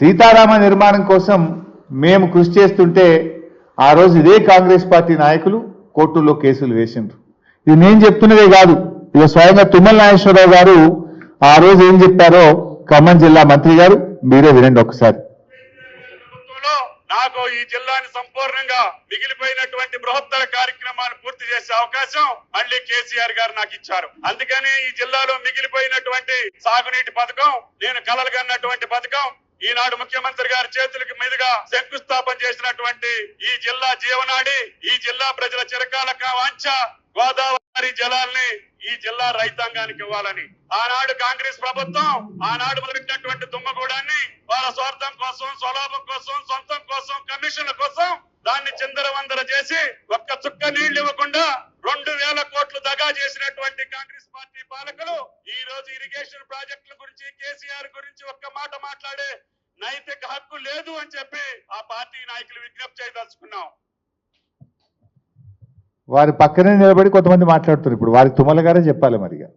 సీతారామ నిర్మాణం కోసం మేము కృషి చేస్తుంటే ఆ రోజు ఇదే కాంగ్రెస్ పార్టీ నాయకులు కోర్టుల్లో కేసులు వేసిండ్రు. ఇది నేను చెప్తున్నదే కాదు. ఇక స్వయంగా తుమ్మల నాగేశ్వరరావు గారు ఆ రోజు ఏం చెప్పారో ఖమ్మం జిల్లా మంత్రి గారు మీరే వినండి ఒకసారి. నాకు ఈ జిల్లాని సంపూర్ణంగా మిగిలిపోయినటువంటి బృహత్తర కార్యక్రమాన్ని పూర్తి చేసే అవకాశం మళ్ళీ కేసీఆర్ గారు నాకు ఇచ్చారు. అందుకనే ఈ జిల్లాలో మిగిలిపోయినటువంటి సాగునీటి పథకం నేను కలలుగన్నటువంటి పథకం ఈనాడు ముఖ్యమంత్రి గారి చేతులకి మీదుగా శంకుస్థాపన చేసినటువంటి ఈ జిల్లా జీవనాడి ఈ జిల్లా ప్రజల చిరకాల వాంఛ గోదావరి జలాల్ని ఈ జిల్లా రైతాంగానికి ఇవ్వాలని. ఆనాడు కాంగ్రెస్ ప్రభుత్వం ఆనాడు మొదలెట్టినటువంటి దుమ్మగూడాన్ని వాళ్ళ స్వార్థం కోసం స్వలాభం కోసం సొంతం కోసం కమిషన్ల కోసం దాన్ని చిందరవందర చేసి ఒక్క చుక్క నీళ్ళు ఇవ్వకుండా రెండు వేల కోట్లు దగా చేసినటువంటి కాంగ్రెస్ పాలకులు ఈ రోజు ఇరిగేషన్ ప్రాజెక్టుల గురించి కేసీఆర్ గురించి ఒక్క మాట మాట్లాడే నైతిక హక్కు లేదు అని చెప్పి ఆ పార్టీ నాయకులు విజ్ఞప్తి చేయదలుచుకున్నాం. వారి పక్కనే నిలబడి కొంతమంది మాట్లాడుతున్నారు ఇప్పుడు. వారి తుమ్మల గారే చెప్పాలి మరిగా.